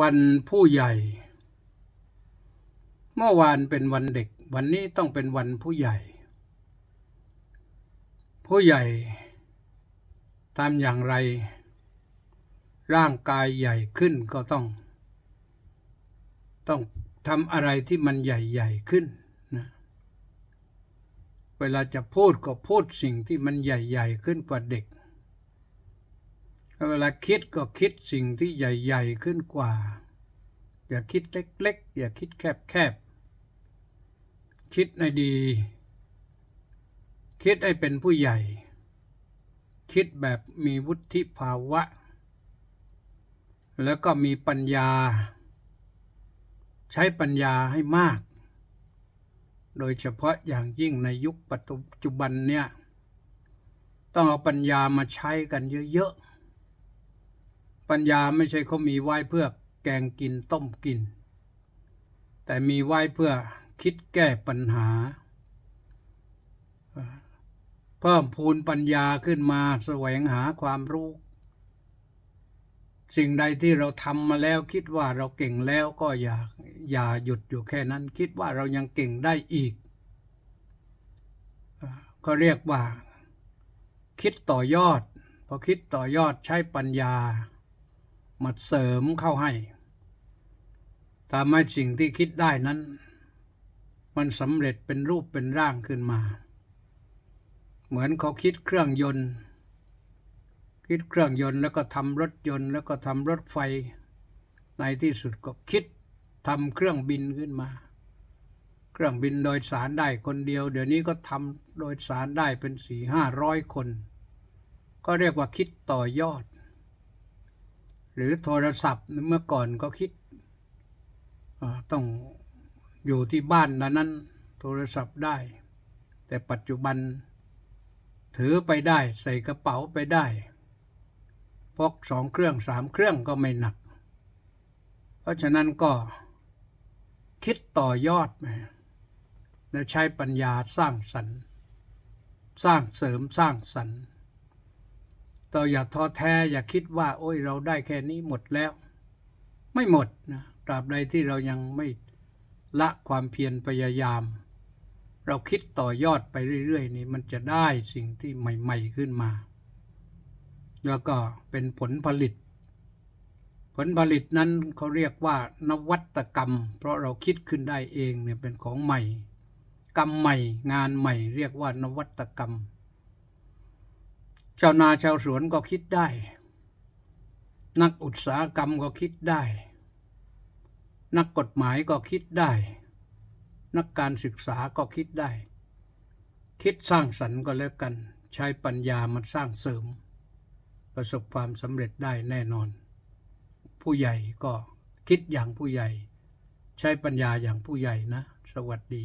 วันผู้ใหญ่ เมื่อวานเป็นวันเด็ก วันนี้ต้องเป็นวันผู้ใหญ่ ผู้ใหญ่ทำอย่างไร ร่างกายใหญ่ขึ้นก็ต้อง ต้องทำอะไรที่มันใหญ่ๆขึ้นนะเวลาจะพูดก็พูดสิ่งที่มันใหญ่ ๆ ขึ้นกว่าเด็ก เวลาคิดก็คิดสิ่งที่ใหญ่ ๆขึ้นกว่า อย่าคิดเล็ก ๆ อย่าคิดแคบๆ คิดในดี คิดให้เป็นผู้ใหญ่ คิดแบบมีวุฒิภาวะ แล้วก็มีปัญญา ใช้ปัญญาให้มาก โดยเฉพาะอย่างยิ่งในยุคปัจจุบันเนี่ย ต้องเอาปัญญามาใช้กันเยอะ ๆ ปัญญาไม่ใช่เขามีไว้เพื่อแกงกินต้มกิน แต่มีไว้เพื่อคิดแก้ปัญหา เพิ่มพูนปัญญาขึ้นมาแสวงหาความรู้ สิ่งใดที่เราทำมาแล้วคิดว่าเราเก่งแล้วก็อย่าอย่าหยุดอยู่แค่นั้นคิดว่าเรายังเก่งได้อีกก็เรียกว่า คิดต่อยอด พอคิดต่อยอดใช้ปัญญา มาเสริมเข้าให้ทำให้สิ่งที่คิดได้นั้น มันสำเร็จเป็นรูปเป็นร่างขึ้นมา เหมือนเขาคิดเครื่องยนต์ คิดเครื่องยนต์แล้วก็ทำรถยนต์ แล้วก็ทำรถไฟ ในที่สุดก็คิดทำเครื่องบินขึ้นมา เครื่องบินโดยสารได้คนเดียว เดี๋ยวนี้ก็ทำโดยสารได้เป็นสี่ห้าร้อยคน ก็เรียกว่าคิดต่อยอด หรือโทรศัพท์เมื่อก่อนก็คิดต้องอยู่ที่บ้านนั้นนั้นโทรศัพท์ได้ แต่ปัจจุบัน ถือไปได้ใส่กระเป๋าไปได้พกสองเครื่องสามเครื่องก็ไม่หนัก เพราะฉะนั้นก็คิดต่อยอดมาและใช้ปัญญาสร้างสรรค์ สร้างเสริมสร้างสรรค์ ต่ออย่าท้อแท้อย่าคิดว่า โอ้ยเราได้แค่นี้หมดแล้ว ไม่หมดนะตราบใดที่เรายังไม่ละความเพียรพยายาม เราคิดต่อยอดไปเรื่อยๆ นี่มันจะได้สิ่งที่ใหม่ ๆขึ้นมา แล้วก็เป็นผลผลิต ผลผลิตนั้นเขาเรียกว่านวัตกรรม เพราะเราคิดขึ้นได้เองเนี่ยเป็นของใหม่ กรรมใหม่งานใหม่ เรียกว่านวัตกรรม ชาวนาชาวสวนก็คิดได้ นักอุตสาหกรรมก็คิดได้ นักกฎหมายก็คิดได้ นักการศึกษาก็คิดได้ คิดสร้างสรรค์ก็แล้วกัน ใช้ปัญญามาสร้างเสริม ประสบความสำเร็จได้แน่นอน ผู้ใหญ่ก็คิดอย่างผู้ใหญ่ ใช้ปัญญาอย่างผู้ใหญ่นะ สวัสดี